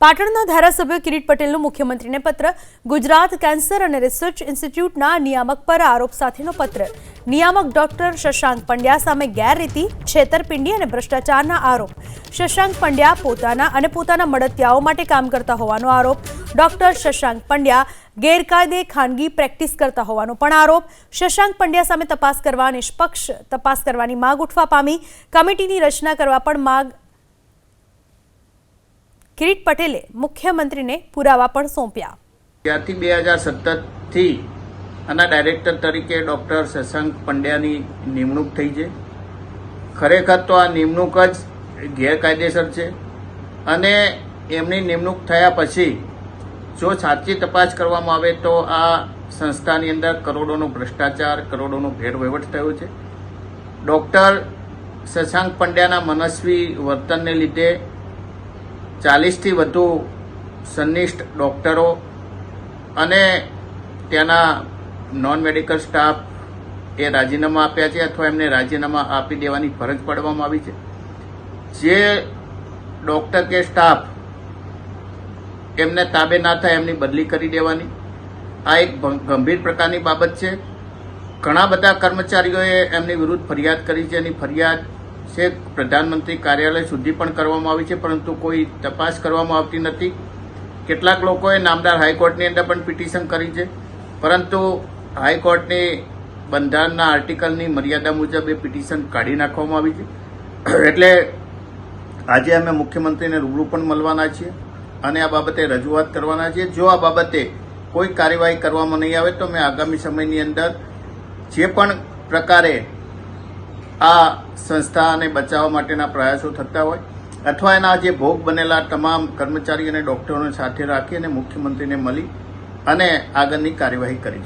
પાટણના ધારાસભ્ય કિરીટ પટેલનો મુખ્યમંત્રીને પત્ર, ગુજરાત કેન્સર અને રિસર્ચ ઇન્સ્ટિટ્યૂટના નિયામક પર આરોપ સાથેનો પત્ર. નિયામક ડોક્ટર શશાંક પંડ્યા સામે ગેરરીતિ, છેતરપિંડી અને ભ્રષ્ટાચારના આરોપ. શશાંક પંડ્યા પોતાના અને પોતાના મળતિયાઓ માટે કામ કરતા હોવાનો આરોપ. ડોક્ટર શશાંક પંડ્યા ગેરકાયદે ખાનગી પ્રેક્ટિસ કરતા હોવાનો પણ આરોપ. શશાંક પંડ્યા સામે તપાસ કરવા નિષ્પક્ષ, તપાસ કરવાની માગ ઉઠવા પામી. કમિટીની રચના કરવા પણ માંગ કિરીટ પટેલે મુખ્યમંત્રીને પુરાવા પણ સોંપ્યા. ત્યારથી બે હજાર સત્તરથી આના ડાયરેક્ટર તરીકે ડૉક્ટર શશાંક પંડ્યાની નિમણૂક થઈ છે. ખરેખર તો આ નિમણૂક જ ગેરકાયદેસર છે અને એમની નિમણૂક થયા પછી જો સાચી તપાસ કરવામાં આવે તો આ સંસ્થાની અંદર કરોડોનો ભ્રષ્ટાચાર, કરોડોનો ભેરવહીવટ થયો છે. ડૉક્ટર શશાંક પંડ્યાના મનસ્વી વર્તનને લીધે ચાલીસથી વધુ સંનિષ્ઠ ડૉક્ટરો અને ત્યાંના નોન મેડિકલ સ્ટાફ એ રાજીનામા આપ્યા છે અથવા એમને રાજીનામા આપી દેવાની ફરજ પાડવામાં આવી છે. જે ડૉક્ટર કે સ્ટાફ એમને તાબે ના થાય એમની બદલી કરી દેવાની. આ એક ગંભીર પ્રકારની બાબત છે. ઘણા બધા કર્મચારીઓએ એમની વિરુદ્ધ ફરિયાદ કરી છે. એની ફરિયાદ છે, પ્રધાનમંત્રી કાર્યાલય સુધી પણ કરવામાં આવી છે, પરંતુ કોઈ તપાસ કરવામાં આવતી નથી. કેટલાક લોકોએ નામદાર હાઈકોર્ટની અંદર પણ પિટિશન કરી છે. પરંતુ હાઈકોર્ટની બંધારણના આર્ટિકલની મર્યાદા મુજબ એ પિટિશન કાઢી નાખવામાં આવી છે. એટલે આજે અમે મુખ્યમંત્રીને રૂબરૂ પણ મળવાના છીએ અને આ બાબતે રજૂઆત કરવાના છીએ. જો આ બાબતે કોઈ કાર્યવાહી કરવામાં નહીં આવે તો મેં આગામી સમયની અંદર જે પણ પ્રકારે આ સંસ્થાને બચાવવા માટેના પ્રયાસો થતા હોય, અથવા એના જે ભોગ બનેલા તમામ કર્મચારી અને ડોક્ટરોને સાથે રાખી અને મુખ્યમંત્રીને મળી અને આગળની કાર્યવાહી કરીશ